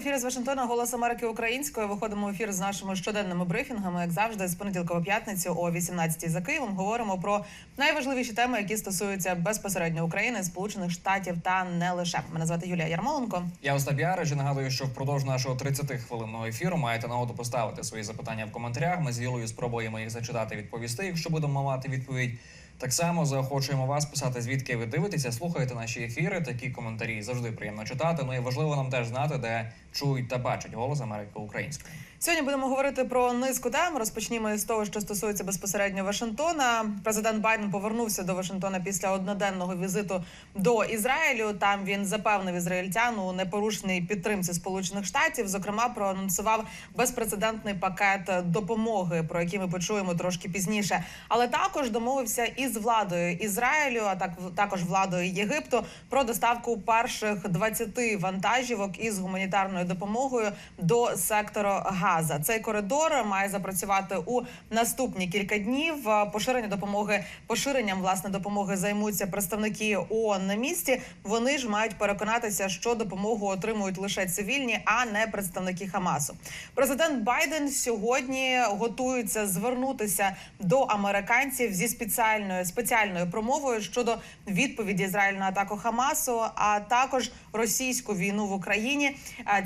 Ефірі з Вашингтона. Голос Америки українською. Виходимо в ефір з нашими щоденними брифінгами. Як завжди, з понеділка по п'ятницю о 18-й за Києвом говоримо про найважливіші теми, які стосуються безпосередньо України, Сполучених Штатів та не лише. Мене звати Юлія Ярмоленко. Я Остап Ярич нагадую, що впродовж нашого 30-хвилинного ефіру маєте нагоду поставити свої запитання в коментарях. Ми з Юлею спробуємо їх зачитати, відповісти, якщо будемо мати відповідь. Так само заохочуємо вас писати, звідки ви дивитеся, слухаєте наші ефіри. Такі коментарі завжди приємно читати. Ну і важливо нам теж знати, де чують та бачать голос Америки українською. Сьогодні будемо говорити про низку тем. Розпочнімо з того, що стосується безпосередньо Вашингтона. Президент Байден повернувся до Вашингтона після одноденного візиту до Ізраїлю. Там він запевнив ізраїльтян у непорушній підтримці Сполучених Штатів. Зокрема, проанонсував безпрецедентний пакет допомоги, про який ми почуємо трошки пізніше. Але також домовився із владою Ізраїлю, а так також владою Єгипту про доставку перших 20 вантажівок із гуманітарною допомогою до сектору Газа. Цей коридор має запрацювати у наступні кілька днів. Поширення допомоги поширенням власне допомоги займуться представники ООН на місці. Вони ж мають переконатися, що допомогу отримують лише цивільні, а не представники Хамасу. Президент Байден сьогодні готується звернутися до американців зі спеціальною спеціальною промовою щодо відповіді Ізраїлю на атаку Хамасу, а також російську війну в Україні.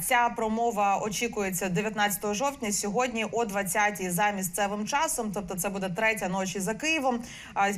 Ця промова очікується 19 жовтня. Сьогодні о 20-й за місцевим часом. Тобто, це буде третя ночі за Києвом.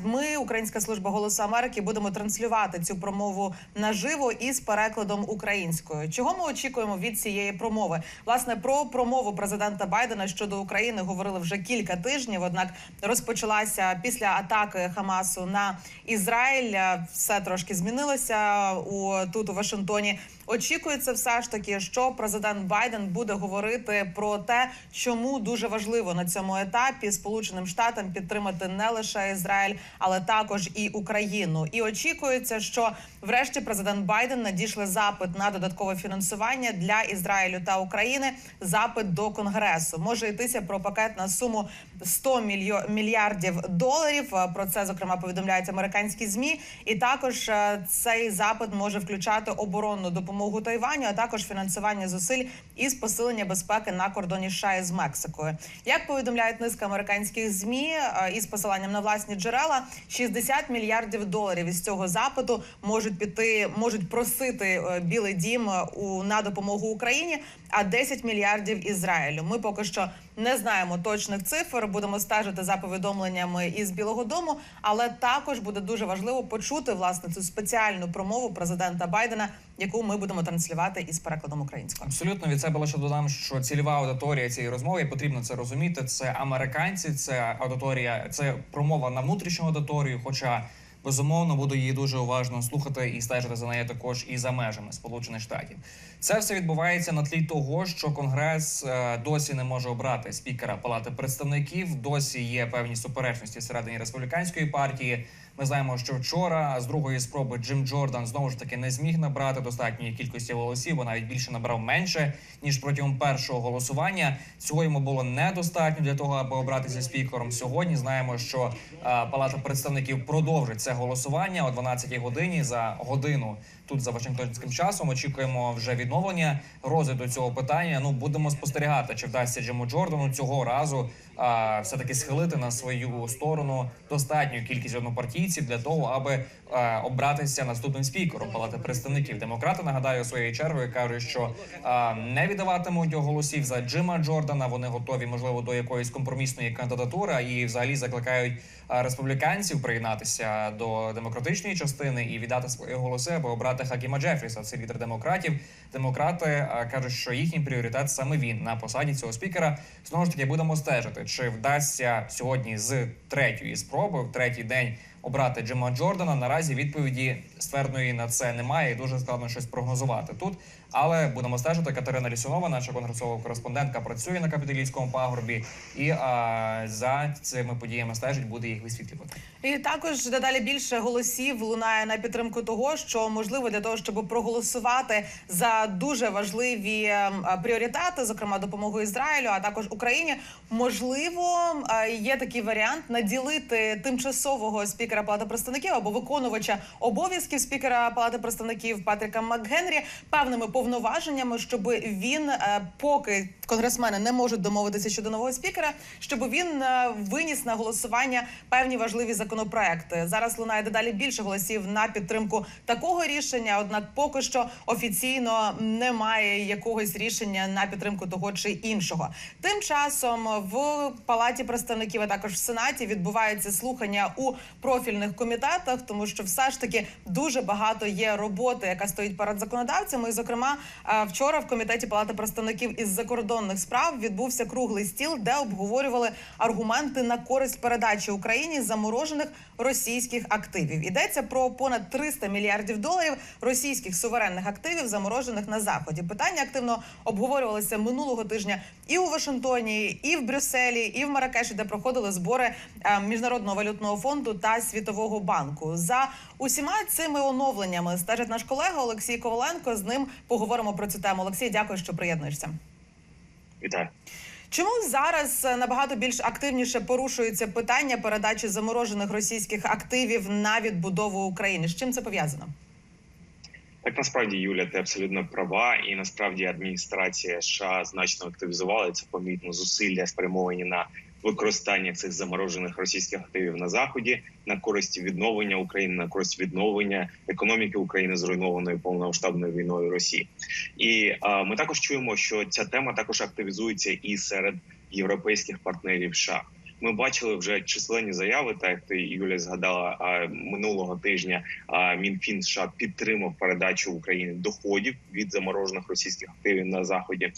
Ми, Українська служба голосу Америки, будемо транслювати цю промову наживо із перекладом українською. Чого ми очікуємо від цієї промови? Власне про промову президента Байдена щодо України говорили вже кілька тижнів. Однак розпочалася після атаки Хамасу на Ізраїль. Все трошки змінилося у тут у Вашингтоні. Очікується, все ж таки, що президент Байден буде говорити про те, чому дуже важливо на цьому етапі Сполученим Штатам підтримати не лише Ізраїль, але також і Україну. І очікується, що врешті президент Байден надійшли запит на додаткове фінансування для Ізраїлю та України. Запит до конгресу може йтися про пакет на суму 100 мільйо- мільярдів доларів. Про це зокрема повідомляють американські змі. І також е, цей запит може включати оборонну допомогу Тайваню, а також фінансування зусиль із посилення безпеки на кордоні США із Мексикою. Як повідомляють низка американських змі е, із посиланням на власні джерела, 60 мільярдів доларів із цього запиту можуть піти, можуть просити е, Білий Дім е, у на допомогу Україні, а 10 мільярдів Ізраїлю. Ми поки що не знаємо точних цифр. Будемо стежити за повідомленнями із Білого Дому, але також буде дуже важливо почути власне цю спеціальну промову президента Байдена, яку ми будемо транслювати із перекладом українською. Абсолютно від себе лише додам, що цільова аудиторія цієї розмови і потрібно це розуміти. Це американці, це аудиторія, це промова на внутрішню аудиторію. Хоча безумовно буду її дуже уважно слухати і стежити за нею також і за межами Сполучених Штатів. Це все відбувається на тлі того, що Конгрес е, досі не може обрати спікера Палати представників. Досі є певні суперечності всередині республіканської партії. Ми знаємо, що вчора з другої спроби Джим Джордан знову ж таки не зміг набрати достатньої кількості голосів, бо навіть більше набрав менше ніж протягом першого голосування. Цього йому було недостатньо для того, аби обратися спікером. Сьогодні знаємо, що е, Палата представників продовжить це голосування о 12-й годині за годину. Тут за Вашингтонським часом очікуємо вже відновлення розгляду цього питання. Ну будемо спостерігати, чи вдасться Джиму Джордану цього разу а, все таки схилити на свою сторону достатню кількість однопартійців для того, аби а, обратися наступним спікером Палати представників. Демократи нагадаю своєю чергою кажуть, що а, не віддаватимуть голосів за Джима Джордана. Вони готові, можливо, до якоїсь компромісної кандидатури і взагалі закликають республіканців приєднатися до демократичної частини і віддати свої голоси, аби обрати Хакіма Джефріса. Це лідер демократів. Демократи кажуть, що їхній пріоритет саме він на посаді цього спікера. Знову ж таки будемо стежити, чи вдасться сьогодні з третьої спроби в третій день обрати Джима Джордана. Наразі відповіді ствердної на це немає, і дуже складно щось прогнозувати тут. Але будемо стежити. Катерина Лісунова, наша конгресова кореспондентка, працює на капітолійському пагорбі, і а, за цими подіями стежить, буде їх висвітлювати. І також дедалі більше голосів лунає на підтримку того, що можливо для того, щоб проголосувати за дуже важливі ем, пріоритети, зокрема допомогу Ізраїлю, а також Україні, можливо, е, є такий варіант наділити тимчасового спікера Палати представників або виконувача обов'язків спікера Палати представників Патріка МакГенрі певними повноваженнями, щоб він, е, поки конгресмени не можуть домовитися щодо нового спікера, щоб він е, виніс на голосування певні важливі законопроекти. Зараз лунає дедалі більше голосів на підтримку такого рішення. Однак, поки що офіційно немає якогось рішення на підтримку того чи іншого. Тим часом в палаті представників, а також в сенаті відбуваються слухання у профільних комітетах, тому що все ж таки дуже багато є роботи, яка стоїть перед законодавцями. І, зокрема, е, вчора в комітеті палати представників із закордонних справ відбувся круглий стіл, де обговорювали аргументи на користь передачі Україні заморожених російських активів. Йдеться про понад 300 мільярдів доларів російських суверенних активів, заморожених на заході. Питання активно обговорювалися минулого тижня і у Вашингтоні, і в Брюсселі, і в Маракеші, де проходили збори е, міжнародного валютного фонду та світового банку. За усіма цими оновленнями стежить наш колега Олексій Коваленко. З ним поговоримо про цю тему. Олексій, дякую, що приєднуєшся. Вітаю. Чому зараз набагато більш активніше порушується питання передачі заморожених російських активів на відбудову України? З чим це пов'язано? Так насправді Юля, ти абсолютно права, і насправді адміністрація США значно активізувала це помітно зусилля спрямовані на використання цих заморожених російських активів на заході на користь відновлення України, на користь відновлення економіки України, зруйнованої повномасштабною війною Росії. І а, ми також чуємо, що ця тема також активізується і серед європейських партнерів США. Ми бачили вже численні заяви, так як ти Юля згадала минулого тижня. Мінфін США підтримав передачу Україні доходів від заморожених російських активів на заході.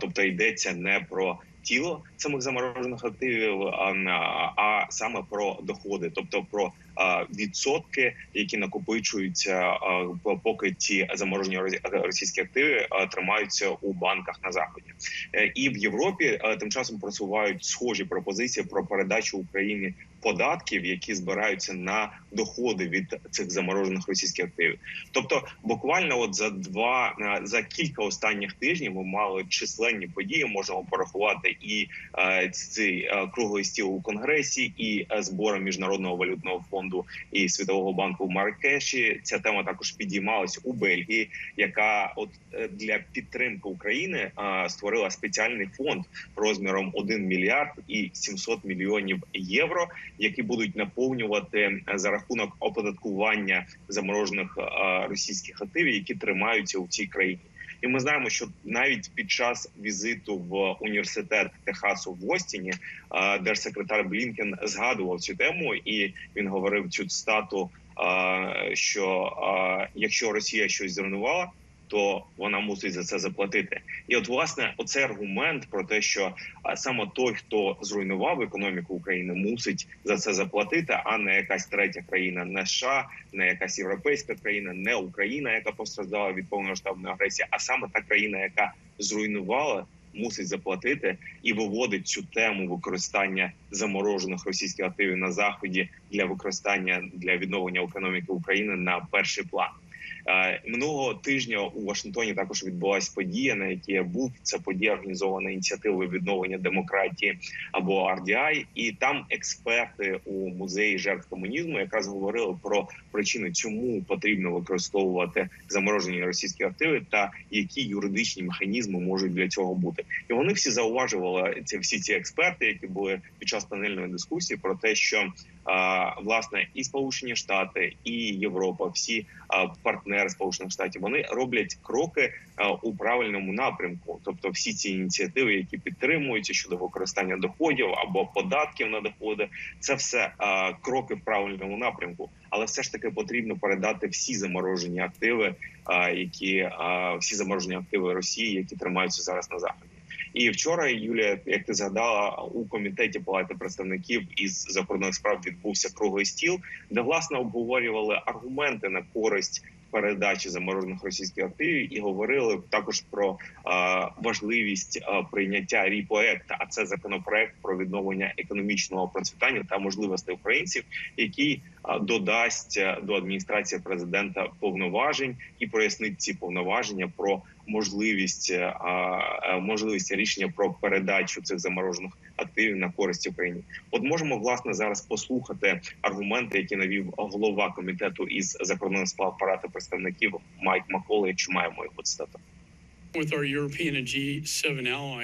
Тобто йдеться не про тіло самих заморожених активів, а, а саме про доходи, тобто про відсотки, які накопичуються, поки ці заморожені російські активи тримаються у банках на заході. Е, І в Європі е, тим часом просувають схожі пропозиції про передачу Україні податків, які збираються на доходи від цих заморожених російських активів. Тобто, буквально, от за два е, за кілька останніх тижнів ми мали численні події. Можемо порахувати і цей круглий стіл у конгресі, і збори міжнародного валютного фонду і світового банку в Маракеші. Ця тема також підіймалась у Бельгії, яка от е, для підтримки України створила спеціальний фонд розміром 1 мільярд і 700 мільйонів євро, які будуть наповнювати е, за рахунок оподаткування заморожених російських активів, які тримаються у цій країні. І ми знаємо, що навіть під час візиту в університет Техасу в Остіні держсекретар Блінкен згадував цю тему, і він говорив цю цитату, е, що якщо Росія щось зруйнувала, то вона мусить за це заплатити. І от власне оцей аргумент про те, що саме той, хто зруйнував економіку України, мусить за це заплатити, а не якась третя країна, не США, не якась європейська країна, не Україна, яка постраждала від повномасштабної агресії, а саме та країна, яка зруйнувала. Мусить заплатити і виводить цю тему використання заморожених російських активів на заході для використання для відновлення економіки України на перший план. Е, Минулого тижня у Вашингтоні також відбулася подія, на якій я був. Це подія організована ініціативою відновлення демократії або RDI. і там експерти у музеї жертв комунізму якраз говорили про причини, чому потрібно використовувати заморожені російські активи та які юридичні механізми можуть для цього бути. І вони всі зауважували ці всі ці експерти, які були під час панельної дискусії, про те, що власне і Сполучені Штати, і Європа, всі партнери Сполучених Штатів, вони роблять кроки у правильному напрямку. Тобто, всі ці ініціативи, які підтримуються щодо використання доходів або податків на доходи, це все кроки в правильному напрямку. Але все ж таки потрібно передати всі заморожені активи, які всі заморожені активи Росії, які тримаються зараз на заході. І вчора Юлія, як ти згадала, у комітеті Палати представників із закордонних справ відбувся круглий стіл, де власне обговорювали аргументи на користь передачі заморожених російських активів і говорили також про е, важливість е, прийняття ріпоекта. А це законопроект про відновлення економічного процвітання та можливостей українців, який додасть е, до адміністрації президента повноважень і прояснить ці повноваження про можливість е, можливість рішення про передачу цих заморожених активів на користь Україні. От можемо власне зараз послухати аргументи, які навів голова комітету із закордонних справ апарату представників Майк Маколе, якщо маємо його цитату.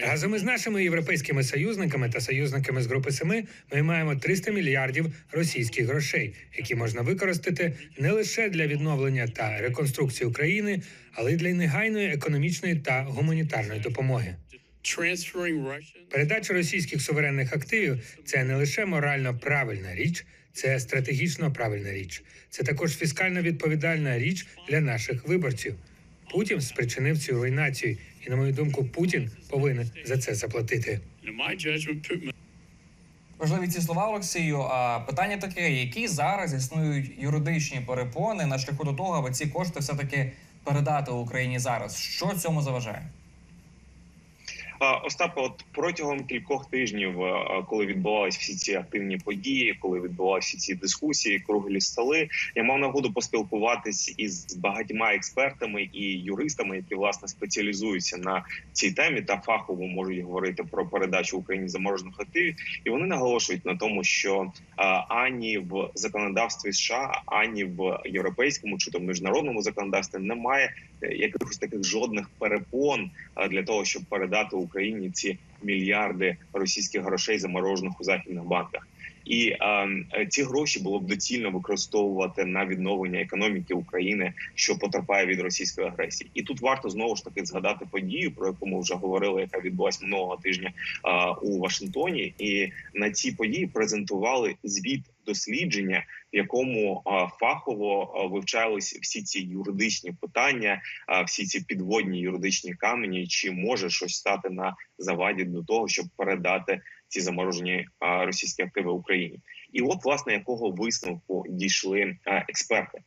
Разом із нашими європейськими союзниками та союзниками з групи Семи ми маємо 300 мільярдів російських грошей, які можна використати не лише для відновлення та реконструкції України, але й для негайної економічної та гуманітарної допомоги. Передача російських суверенних активів це не лише морально правильна річ, це стратегічно правильна річ. Це також фіскально відповідальна річ для наших виборців. Путін спричинив цю руйнацію, і на мою думку, Путін повинен за це заплатити. Важливі ці слова, Олексію. А питання таке: які зараз існують юридичні перепони на шляху до того, аби ці кошти все таки передати Україні зараз? Що цьому заважає? А, Остапе, от протягом кількох тижнів, е, коли відбувалися всі ці активні події, коли відбувалися всі ці дискусії, круглі столи, я мав нагоду поспілкуватись із багатьма експертами і юристами, які власне спеціалізуються на цій темі та фахово можуть говорити про передачу Україні заморожених активів. І вони наголошують на тому, що ані в законодавстві США, ані в європейському чи то міжнародному законодавстві немає е, якихось таких жодних перепон для того, щоб передати Україні ці мільярди російських грошей заморожених у західних банках. І е, ці гроші було б доцільно використовувати на відновлення економіки України, що потерпає від російської агресії. І тут варто знову ж таки згадати подію, про яку ми вже говорили, яка відбулася минулого тижня е, у Вашингтоні. І на цій події презентували звіт дослідження, в якому е, фахово е, вивчались всі ці юридичні питання, е, всі ці підводні юридичні камені, чи може щось стати на заваді до того, щоб передати ці заморожені російські активи в Україні. І от власне якого висновку дійшли експерти.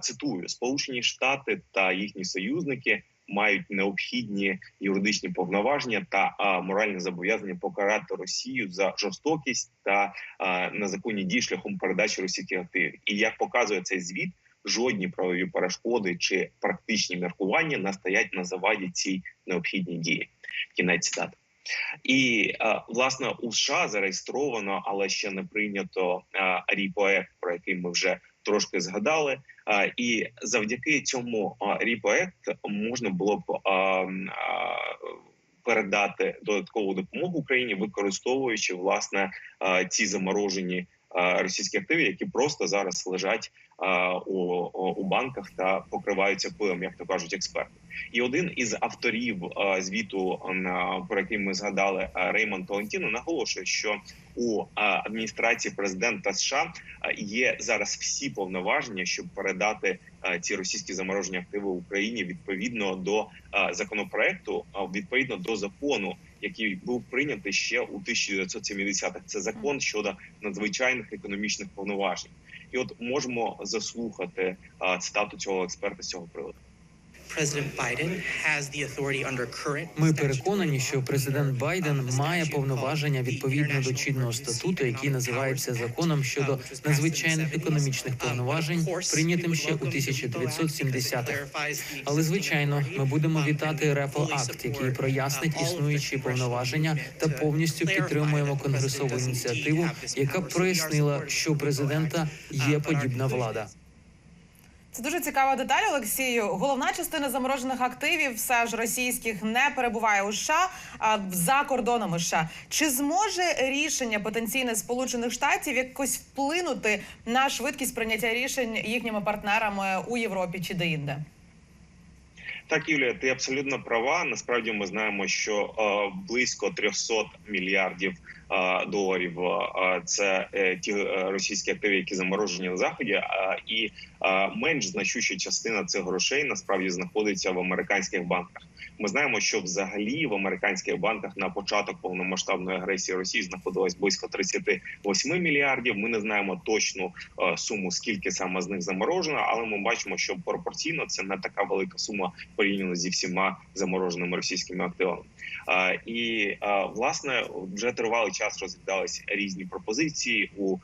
Цитую: Сполучені Штати та їхні союзники. Мають необхідні юридичні повноваження та моральне зобов'язання покарати Росію за жорстокість та а, незаконні дії шляхом передачі російських активів. І як показує цей звіт, жодні правові перешкоди чи практичні міркування не стоять на заваді цій необхідній дії. Кінець цитати. І е, власне у США зареєстровано, але ще не прийнято ріпоект, про який ми вже трошки згадали. Е, І завдяки цьому ріпоект можна було б е, е, передати додаткову допомогу Україні, використовуючи власне е, ці заморожені е, російські активи, які просто зараз лежать е, у, у банках та покриваються пилом, як то кажуть експерти. І один із авторів е, звіту, про який ми згадали, е, Реймонд Толентіно, наголошує, що у е, адміністрації президента США е, є зараз всі повноваження, щоб передати е, ці російські заморожені активи Україні відповідно до е, законопроекту, відповідно до закону, який був прийнятий ще у 1970-х. Це закон щодо надзвичайних економічних повноважень. І от можемо заслухати цитату цього експерта з цього приводу. Ми переконані, що президент Байден має повноваження відповідно до чинного статуту, який називається законом щодо надзвичайних економічних повноважень, прийнятим ще у 1970-х. Але звичайно, ми будемо вітати Рефл Акт, який прояснить існуючі повноваження, та повністю підтримуємо конгресову ініціативу, яка прояснила, що у президента є подібна влада. Це дуже цікава деталь, Олексію. Головна частина заморожених активів, все ж російських, не перебуває у США, а за кордонами США. Чи зможе рішення потенційне Сполучених Штатів якось вплинути на швидкість прийняття рішень їхніми партнерами у Європі чи де-інде? Так, Юлія, ти абсолютно права. Насправді ми знаємо, що е, близько 300 мільярдів доларів е, це е, ті е, російські активи, які заморожені на заході. е, і е, менш значуща частина цих грошей насправді знаходиться в американських банках. Ми знаємо, що взагалі в американських банках на початок повномасштабної агресії Росії знаходилось близько 38 мільярдів. Ми не знаємо точну е, суму, скільки саме з них заморожено, але ми бачимо, що пропорційно це не така велика сума порівняно зі всіма замороженими російськими активами. Е, І е, власне вже тривалий час розглядались різні пропозиції у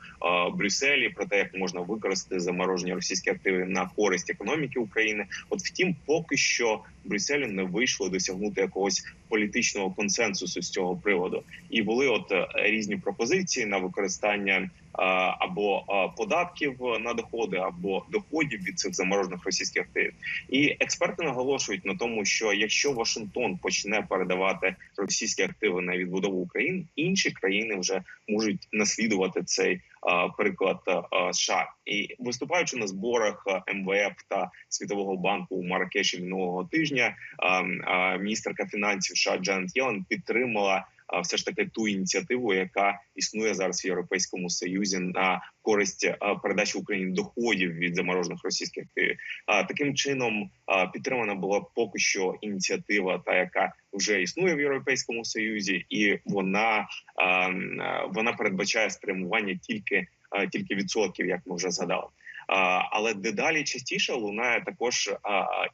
Брюсселі про те, як можна використати заморожені російські активи на користь економіки України. От втім, поки що Брюсселю не вийшло досягнути якогось політичного консенсусу з цього приводу, і були от е, різні пропозиції на використання е, або е, податків на доходи, або доходів від цих заморожених російських активів. І експерти наголошують на тому, що якщо Вашингтон почне передавати російські активи на відбудову України, інші країни вже можуть наслідувати цей приклад США. І виступаючи на зборах МВФ та Світового банку у Маракеші минулого тижня, а, міністерка фінансів США Джанет Єлен підтримала. Все ж таки ту ініціативу, яка існує зараз в Європейському Союзі на користь передачі Україні доходів від заморожених російських активів. А, Таким чином підтримана була поки що ініціатива, та яка вже існує в Європейському Союзі, і вона, вона передбачає спрямування тільки, тільки відсотків, як ми вже згадали. Але дедалі частіше лунає також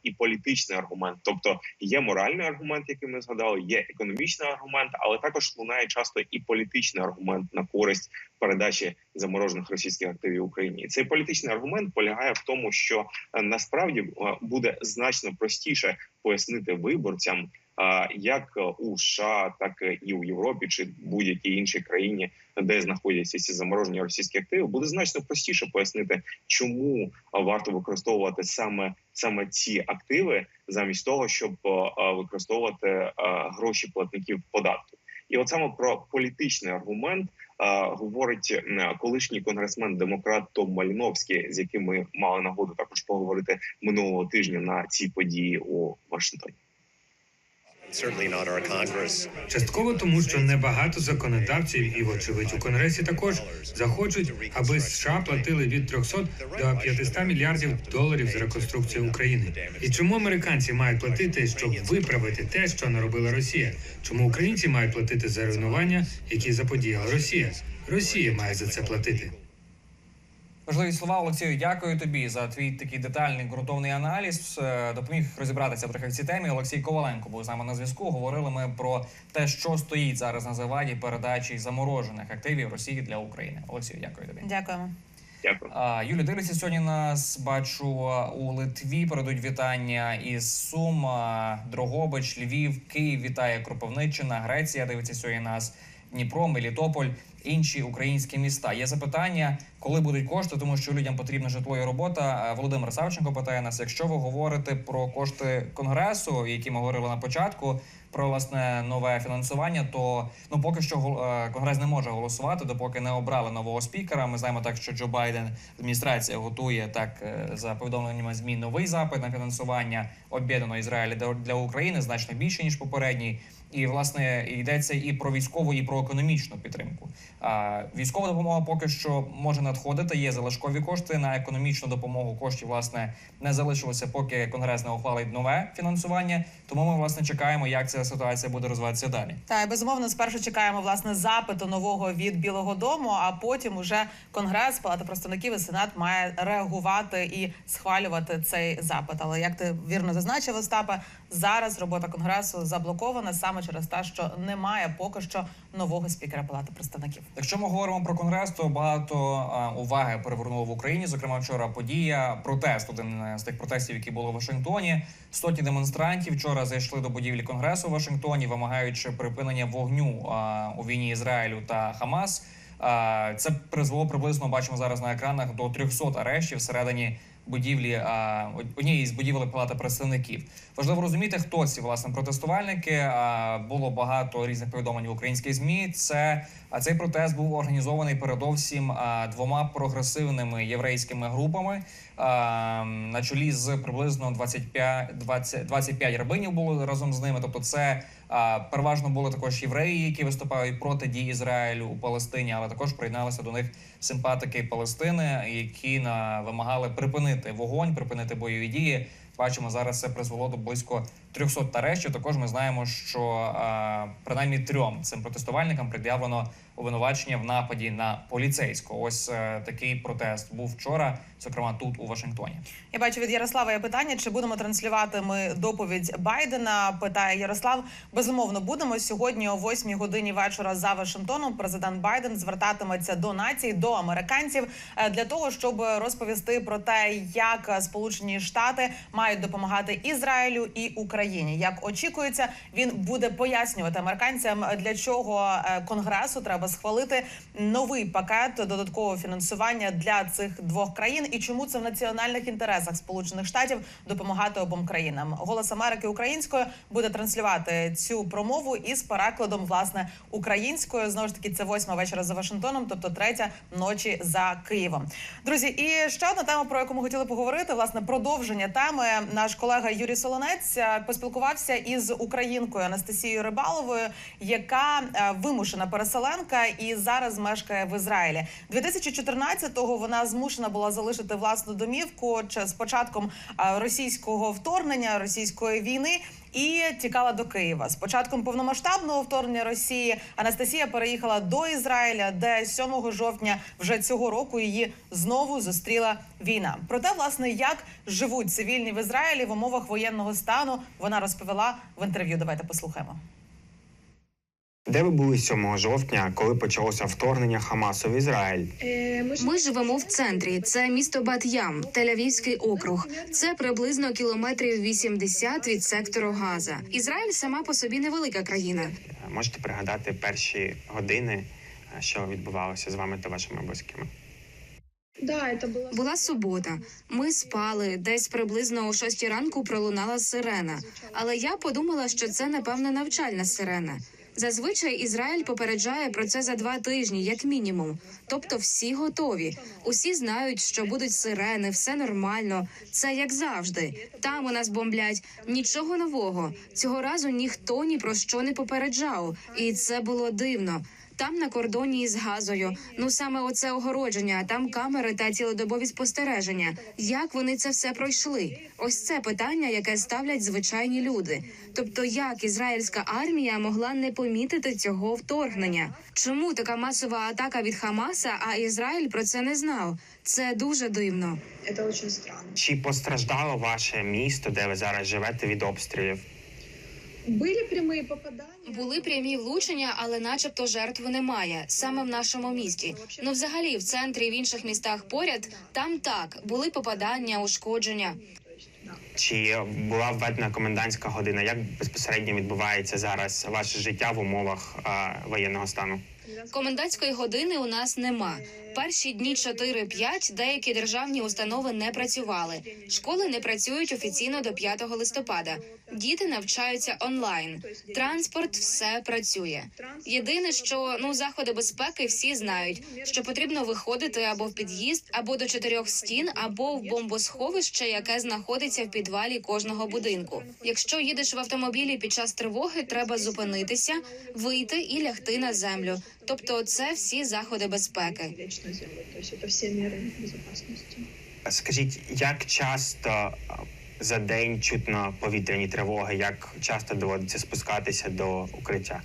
і політичний аргумент, тобто є моральний аргумент, який ми згадали, є економічний аргумент, але також лунає часто і політичний аргумент на користь передачі заморожених російських активів Україні. Цей політичний аргумент полягає в тому, що е, насправді е, буде значно простіше пояснити виборцям, як у США, так і у Європі чи будь-якій іншій країні, де знаходяться ці заморожені російські активи, буде значно простіше пояснити, чому варто використовувати саме саме ці активи, замість того, щоб використовувати гроші платників податків. І от саме про політичний аргумент е, говорить колишній конгресмен демократ Том Маліновський, з яким ми мали нагоду також поговорити минулого тижня на цій події у Вашингтоні. Частково тому, що небагато законодавців, і вочевидь у конгресі також захочуть, аби США платили від 300 до 500 мільярдів доларів за реконструкцію України. І чому американці мають платити, щоб виправити те, що наробила Росія? Чому українці мають платити за руйнування, які заподіяла Росія? Росія має за це платити. Важливі слова Олексію. Дякую тобі за твій такий детальний ґрунтовний аналіз. Е, Допоміг розібратися трохи в цій темі. Олексій Коваленко був з нами на зв'язку. Говорили ми про те, що стоїть зараз на заваді передачі заморожених активів Росії для України. Олексію, дякую тобі. Дякуємо. Дякую. Юлі, дивиться сьогодні нас. Бачу у Литві. Передуть вітання із Сум, Дрогобич, Львів, Київ. Вітає Кропивниччина, Греція. Дивиться сьогодні нас. Дніпро, Мелітополь, інші українські міста. Є запитання, коли будуть кошти, тому що людям потрібна житло і робота. Володимир Савченко питає нас: якщо ви говорите про кошти конгресу, які ми говорили на початку, про власне нове фінансування, то ну поки що е, конгрес не може голосувати, допоки не обрали нового спікера. Ми знаємо так, що Джо Байден адміністрація готує так е, за повідомленнями ЗМІ новий запит на фінансування об'єднаного Ізраїля для України значно більше ніж попередній. І власне йдеться і про військову, і про економічну підтримку. А військова допомога поки що може надходити. Є залишкові кошти на економічну допомогу. Коштів власне не залишилося, поки конгрес не ухвалить нове фінансування. Тому ми власне чекаємо, як ця ситуація буде розвиватися далі. Та й безумовно спершу чекаємо власне запиту нового від Білого Дому, а потім уже Конгрес, Палата представників і Сенат має реагувати і схвалювати цей запит. Але як ти вірно зазначив, Остапе, зараз робота конгресу заблокована саме через те, що немає поки що нового спікера Палати представників. Якщо ми говоримо про конгрес, то багато а, уваги перевернуло в Україні. Зокрема, вчора подія протест. Один з тих протестів, які були в Вашингтоні. Сотні демонстрантів вчора зайшли до будівлі конгресу в Вашингтоні, вимагаючи припинення вогню у війні Ізраїлю та Хамас. Це призвело приблизно бачимо зараз на екранах до 300 арештів всередині будівлі однієї з будівель Палати представників. Важливо розуміти, хто ці власне протестувальники. Було багато різних повідомлень в українських змі. Це а цей протест був організований передовсім двома прогресивними єврейськими групами. А, на чолі з приблизно 25, 20, 25 рабинів було разом з ними. Тобто, це переважно були також євреї, які виступають проти дій Ізраїлю у Палестині, але також приєдналися до них симпатики Палестини, які на вимагали припинити вогонь, припинити бойові дії. Бачимо, зараз це призвело до близько 300 арештів. Також ми знаємо, що а, принаймні трьом цим протестувальникам пред'явлено обвинувачення в нападі на поліцейського. Ось е, такий протест був вчора, зокрема тут у Вашингтоні. Я бачу від Ярослава є питання, чи будемо транслювати ми доповідь Байдена. Питає Ярослав. Безумовно, будемо сьогодні о 8 годині вечора за Вашингтоном. Президент Байден звертатиметься до націй, до американців е, для того, щоб розповісти про те, як Сполучені Штати мають допомагати Ізраїлю і Україні. Як очікується, він буде пояснювати американцям, для чого е, конгресу треба схвалити новий пакет додаткового фінансування для цих двох країн, і чому це в національних інтересах Сполучених Штатів допомагати обом країнам. Голос Америки українською буде транслювати цю промову із перекладом власне українською. Знову ж таки, це восьма вечора за Вашингтоном, тобто третя ночі за Києвом. Друзі, і ще одна тема, про яку ми хотіли поговорити. Власне, продовження теми. Наш колега Юрій Солонець е, поспілкувався із українкою Анастасією Рибаловою, яка е, вимушена переселенка і зараз мешкає в Ізраїлі. 2014-го вона змушена була залишити власну домівку з початком е, російського вторгнення, російської війни. І тікала до Києва з початком повномасштабного вторгнення Росії. Анастасія переїхала до Ізраїля, де 7 жовтня вже цього року її знову зустріла війна. Про те, власне, як живуть цивільні в Ізраїлі в умовах воєнного стану, вона розповіла в інтерв'ю. Давайте послухаємо. Де ви були 7 жовтня, коли почалося вторгнення Хамасу в Ізраїль? Ми живемо в центрі. Це місто Бат-Ям, Тель-Авівський округ. Це приблизно кілометрів 80 від сектору Газа. Ізраїль сама по собі невелика країна. Можете пригадати перші години, е, що відбувалося з вами та вашими близькими? Була субота. Ми спали. Десь приблизно о 6 ранку пролунала сирена. Але я подумала, що це напевне навчальна сирена. Зазвичай Ізраїль попереджає про це за два тижні, як мінімум. Тобто, всі готові. Усі знають, що будуть сирени, все нормально. Це як завжди. Там у нас бомблять. Нічого нового. Цього разу ніхто ні про що не попереджав, і це було дивно. Там на кордоні із газою. Ну саме оце огородження, а там камери та цілодобові спостереження. Як вони це все пройшли? Ось це питання, яке ставлять звичайні люди. Тобто, як ізраїльська армія могла не помітити цього вторгнення? Чому така масова атака від Хамаса, а Ізраїль про це не знав? Це дуже дивно. Чи постраждало ваше місто, де ви зараз живете від обстрілів? Были прямые попадания. Були прямі влучення, але начебто жертв немає саме в нашому місті. Ну, взагалі, в центрі і в інших містах поряд там так були попадання, ушкодження. Чи була введена комендантська година? Як безпосередньо відбувається зараз ваше життя в умовах а, воєнного стану? Комендантської години у нас нема. Перші дні 4-5 деякі державні установи не працювали. Школи не працюють офіційно до 5 листопада. Діти навчаються онлайн. Транспорт все працює. Єдине, що ну заходи безпеки всі знають, що потрібно виходити або в під'їзд, або до чотирьох стін, або в бомбосховище, яке знаходиться в підвалі кожного будинку. Якщо їдеш в автомобілі під час тривоги, треба зупинитися, вийти і лягти на землю. Тобто, це всі заходи безпеки. Лечь на землю. То есть это все. Скажіть, як часто за день чутно повітряні тривоги? Як часто доводиться спускатися до укриття?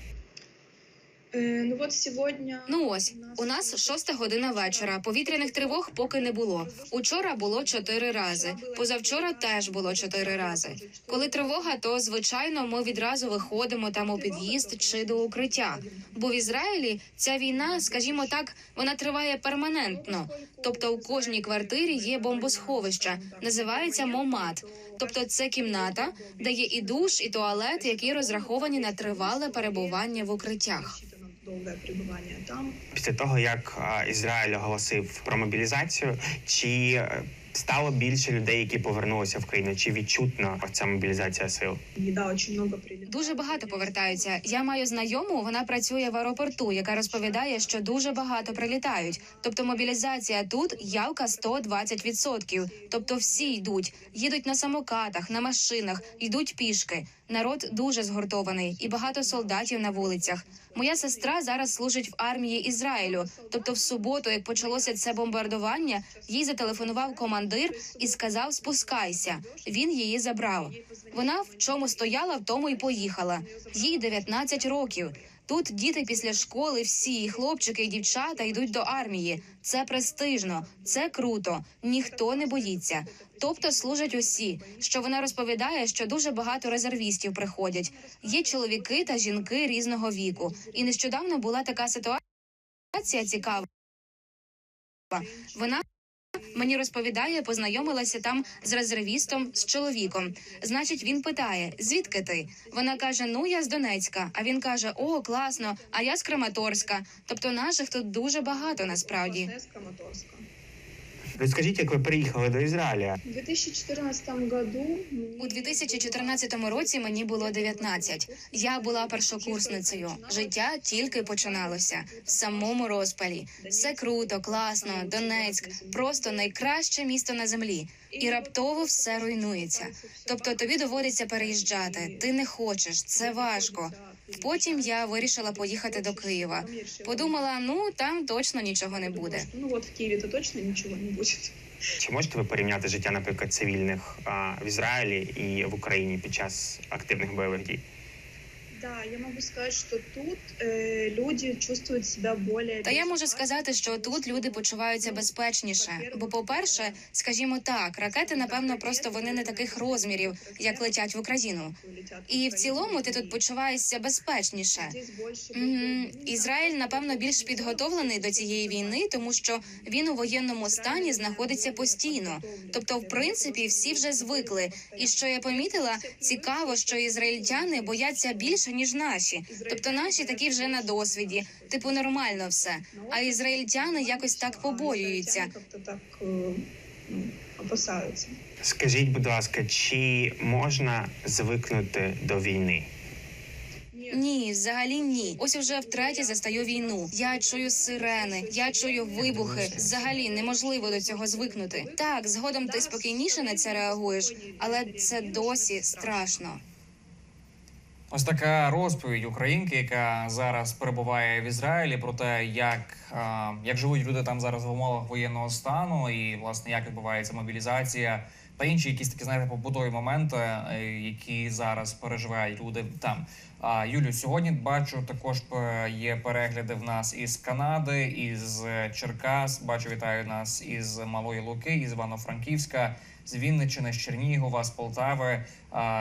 Э, ну вот сегодня... Ну ось у нас шоста година вечора. Повітряних тривог поки не було. Учора було чотири рази. Позавчора теж було чотири рази. Коли тривога, то звичайно ми відразу виходимо там у під'їзд чи до укриття. Бо в Ізраїлі ця війна, скажімо так, вона триває перманентно. Тобто у кожній квартирі є бомбосховище, називається момат. Тобто це кімната, де є і душ, і туалет, які розраховані на тривале перебування в укриттях. Долгое пребывание там. Після того, як Ізраїль оголосив про мобілізацію, чи е, стало більше людей, які повернулися в країну? Чи відчутно ця мобілізація сил? Да, очень много. Дуже багато повертаються. Я маю знайому, вона працює в аеропорту, яка розповідає, що дуже багато прилітають. Тобто мобілізація тут явка 120%. Тобто всі йдуть, їдуть на самокатах, на машинах, йдуть пішки. Народ дуже згуртований і багато солдатів на вулицях. Моя сестра зараз служить в армії Ізраїлю. Тобто, в суботу, як почалося це бомбардування, їй зателефонував командир і сказав: спускайся. Він її забрав. Вона в чому стояла, в тому й поїхала. Їй 19 років. Тут діти після школи, всі і хлопчики і дівчата йдуть до армії. Це престижно, це круто. Ніхто не боїться. Тобто служать усі. Що вона розповідає, що дуже багато резервістів приходять. Є чоловіки та жінки різного віку. І нещодавно була така ситуація цікава. Вона мені розповідає, познайомилася там з резервістом з чоловіком. Значить, він питає: звідки ти? Вона каже: Ну я з Донецька. А він каже: О, класно, а я з Краматорська. Тобто наших тут дуже багато насправді. Я с Краматорска. Розкажіть, як ви приїхали до Ізраїля? В 2014 году У 2014 році мені було 19. Я була першокурсницею. Життя тільки починалося в самому розпалі. Все круто, класно. Донецьк просто найкраще місто на землі. І раптово все руйнується. Тобто тобі доводиться переїжджати. Ти не хочеш, це важко. Потім я вирішила поїхати до Києва. Подумала, ну там точно нічого не буде. Ну вот в Києві то точно нічого не буде. Чи можете ви порівняти життя, наприклад, цивільних а, в Ізраїлі і в Україні під час активних бойових дій? Да, я могу сказать, что тут э, люди чувствуют себя более... Та я можу сказати, що тут люди почуваються безпечніше. Бо, по-перше, скажімо так, ракети, напевно, просто вони не таких розмірів, як летять в Україну. І в цілому ти тут почуваєшся безпечніше. Мгм. Ізраїль, напевно, більш підготовлений до цієї війни, тому що він у воєнному стані знаходиться постійно. Тобто, в принципі, всі вже звикли. І що я помітила, цікаво, що ізраїльтяни бояться більше ніж наші. Тобто, наші такі вже на досвіді, типу нормально все. А ізраїльтяни якось так побоюються. Как-то так э, ну. Скажіть, будь ласка, чи можна звикнути до війни? Ні, взагалі ні. Ось уже втретє застаю війну. Я чую сирени, я чую вибухи. Взагалі неможливо до цього звикнути. Так, згодом ти спокійніше на це реагуєш, але це досі страшно. Ось така розповідь українки, яка зараз перебуває в Ізраїлі, про те, як, е, як живуть люди там зараз в умовах воєнного стану, і власне як відбувається мобілізація та інші якісь такі знаєте побутові моменти, е, які зараз переживають люди там. А Юлю, сьогодні бачу також е, є перегляди в нас із Канади, із Черкас. Бачу, вітаю нас із Малої Луки, із Івано-Франківська, з Вінниччини, з Чернігова, з Полтави,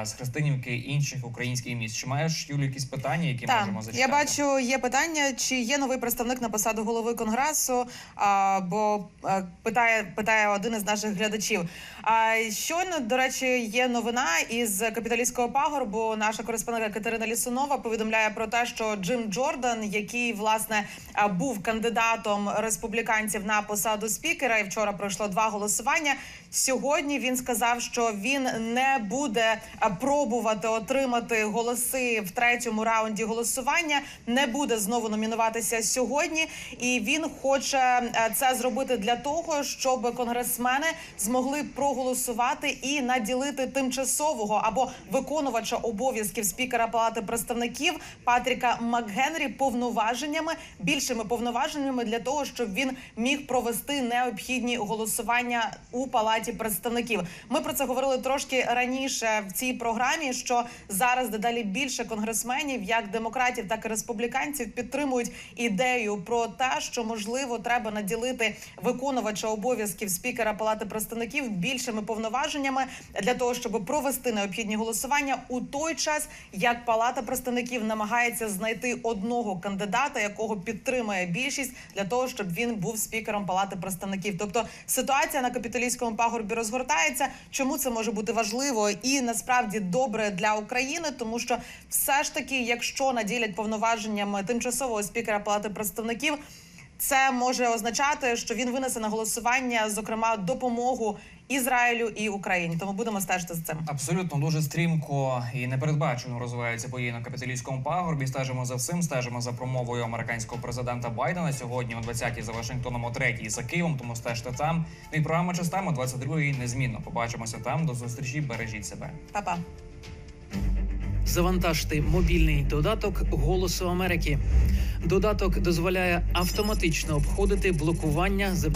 з Христинівки інших українських міст. Чи маєш Юлю якісь питання, які Так, можемо зачитати? я бачу, є питання, чи є новий представник на посаду голови конгресу. А, бо а, питає, питає один із наших глядачів. А щойно, до речі, є новина із капіталістського пагорбу. Наша кореспондентка Катерина Лісунова повідомляє про те, що Джим Джордан, який власне був кандидатом республіканців на посаду спікера, і вчора пройшло два голосування. Сьогодні він сказав, що він не буде пробувати отримати голоси в третьому раунді голосування, не буде знову номінуватися сьогодні, і він хоче е, це зробити для того, щоб конгресмени змогли проголосувати і наділити тимчасового або виконувача обов'язків спікера Палати представників Патріка МакГенрі повноваженнями більшими повноваженнями для того, щоб він міг провести необхідні голосування у палаті представників. Ми про це говорили трошки раніше в цій програмі. Що зараз дедалі більше конгресменів, як демократів, так і республіканців, підтримують ідею про те, що можливо треба наділити виконувача обов'язків спікера Палати представників більшими повноваженнями для того, щоб провести необхідні голосування у той час, як Палата представників намагається знайти одного кандидата, якого підтримує більшість, для того, щоб він був спікером Палати представників. Тобто ситуація на капіталістському пагорбі розгортається. Чому це може бути важливо і насправді добре для України, тому що все ж таки, якщо наділять повноваженнями тимчасового спікера Палати представників. Це може означати, що він винесе на голосування, зокрема, допомогу Ізраїлю і Україні. Тому будемо стежити за цим. Абсолютно дуже стрімко і непередбачено розвиваються події на капіталістському пагорбі. Стежимо за цим, стежимо за промовою американського президента Байдена сьогодні о 20-й за Вашингтоном, о 3-й за Києвом. Тому стежте там. Ну і програма частами 22-й незмінно. Побачимося там. До зустрічі. Бережіть себе. Па-па. Завантажте мобільний додаток Голосу Америки. Додаток дозволяє автоматично обходити блокування за